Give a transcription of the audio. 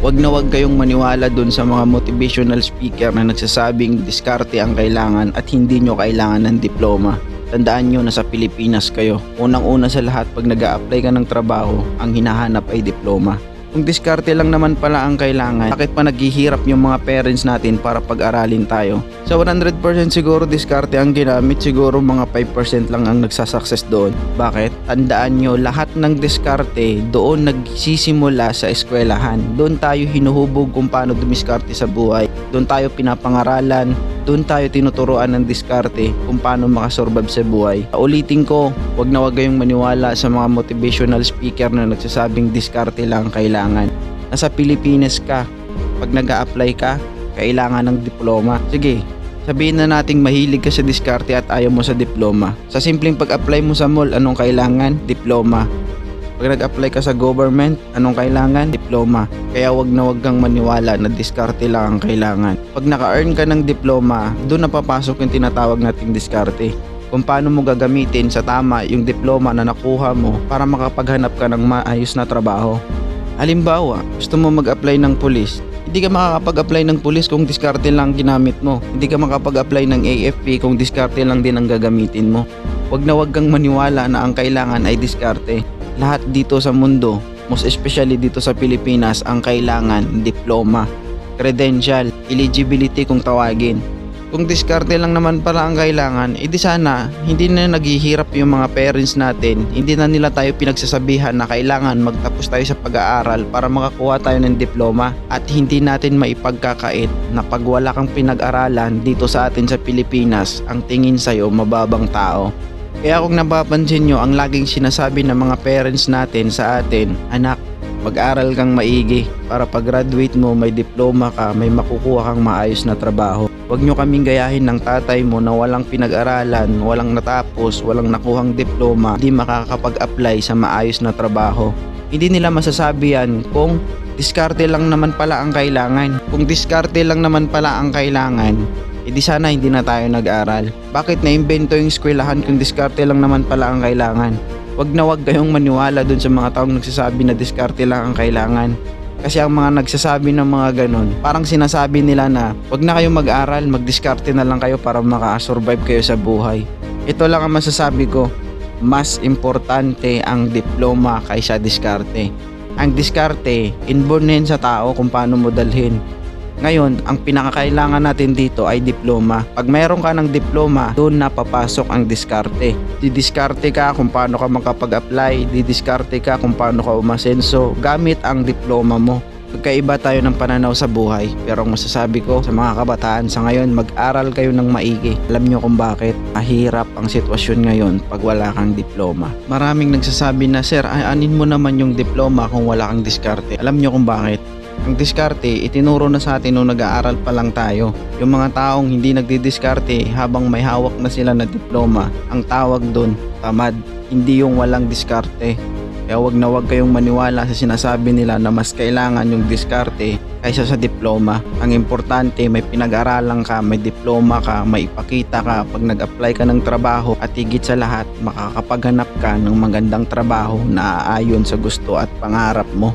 Huwag na huwag kayong maniwala dun sa mga motivational speaker na nagsasabing diskarte ang kailangan at hindi nyo kailangan ng diploma. Tandaan nyo na sa Pilipinas kayo. Unang-una sa lahat pag nag apply ka ng trabaho, ang hinahanap ay diploma. Kung diskarte lang naman pala ang kailangan, bakit pa naghihirap yung mga parents natin para pag-aralin tayo? Sa 100% siguro diskarte ang ginamit, siguro mga 5% lang ang nagsasucess doon. Bakit? Tandaan nyo, lahat ng diskarte doon nagsisimula sa eskwelahan. Doon tayo hinuhubog kung paano dumiskarte sa buhay. Doon tayo pinapangaralan, doon tayo tinuturuan ng diskarte kung paano makasurvive sa buhay. Ulitin ko, wag na wag kayong maniwala sa mga motivational speaker na nagsasabing diskarte lang ang kailangan. Nasa Pilipinas ka, pag nag apply ka, kailangan ng diploma. Sige, sabihin na nating mahilig ka sa diskarte at ayaw mo sa diploma. Sa simpleng pag-apply mo sa mall, anong kailangan? Diploma. Pag nag-apply ka sa government, anong kailangan? Diploma. Kaya wag na wag kang maniwala na diskarte lang ang kailangan. Pag naka-earn ka ng diploma, doon na papasok yung tinatawag nating diskarte. Kung paano mo gagamitin sa tama yung diploma na nakuha mo para makapaghanap ka ng maayos na trabaho. Halimbawa, gusto mo mag-apply ng pulis, hindi ka makakapag-apply ng pulis kung diskarte lang ginamit mo. Hindi ka makapag-apply ng AFP kung diskarte lang din ang gagamitin mo. Huwag na huwag kang maniwala na ang kailangan ay diskarte. Lahat dito sa mundo, most especially dito sa Pilipinas, ang kailangan diploma, credential, eligibility kung tawagin. Kung diskarte lang naman pala ang kailangan, edi sana hindi na naghihirap yung mga parents natin, hindi na nila tayo pinagsasabihan na kailangan magtapos tayo sa pag-aaral para makakuha tayo ng diploma at hindi natin maipagkakait na pag wala kang pinag-aralan dito sa atin sa Pilipinas, ang tingin sa'yo mababang tao. Kaya kung napapansin nyo, ang laging sinasabi ng mga parents natin sa atin, anak, mag-aral kang maigi para pag-graduate mo may diploma ka, may makukuha kang maayos na trabaho. Huwag nyo kaming gayahin ng tatay mo na walang pinag-aralan, walang natapos, walang nakuhang diploma, di makakapag-apply sa maayos na trabaho. Hindi nila masasabi yan kung diskarte lang naman pala ang kailangan. Kung diskarte lang naman pala ang kailangan, edi sana hindi na tayo nag-aral. Bakit na-invento yung eskwelahan kung diskarte lang naman pala ang kailangan? Huwag na huwag kayong maniwala dun sa mga taong nagsasabi na diskarte lang ang kailangan. Kasi ang mga nagsasabi ng mga ganun, parang sinasabi nila na wag na kayong mag-aral, magdiskarte na lang kayo para makasurvive kayo sa buhay. Ito lang ang masasabi ko, mas importante ang diploma kaysa diskarte. Ang diskarte, inborn sa tao kung paano mo dalhin. Ngayon, ang pinakakailangan natin dito ay diploma. Pag mayroon ka ng diploma, doon na papasok ang diskarte. Didiskarte ka kung paano ka makapag-apply, didiskarte ka kung paano ka umasenso gamit ang diploma mo. Magkaiba tayo ng pananaw sa buhay pero ang masasabi ko sa mga kabataan sa ngayon mag-aral kayo ng maigi. Alam nyo kung bakit mahirap ang sitwasyon ngayon pag wala kang diploma. Maraming nagsasabi na sir anin mo naman yung diploma kung wala kang diskarte. Alam nyo kung bakit? Ang diskarte, itinuro na sa atin nung nag-aaral pa lang tayo. Yung mga taong hindi nagdidiskarte habang may hawak na sila na diploma, ang tawag doon, tamad. Hindi yung walang diskarte. Kaya wag na wag kayong maniwala sa sinasabi nila na mas kailangan yung diskarte kaysa sa diploma. Ang importante, may pinag-aralan ka, may diploma ka, may ipakita ka pag nag-apply ka ng trabaho at higit sa lahat, makakapaghanap ka ng magandang trabaho na aayon sa gusto at pangarap mo.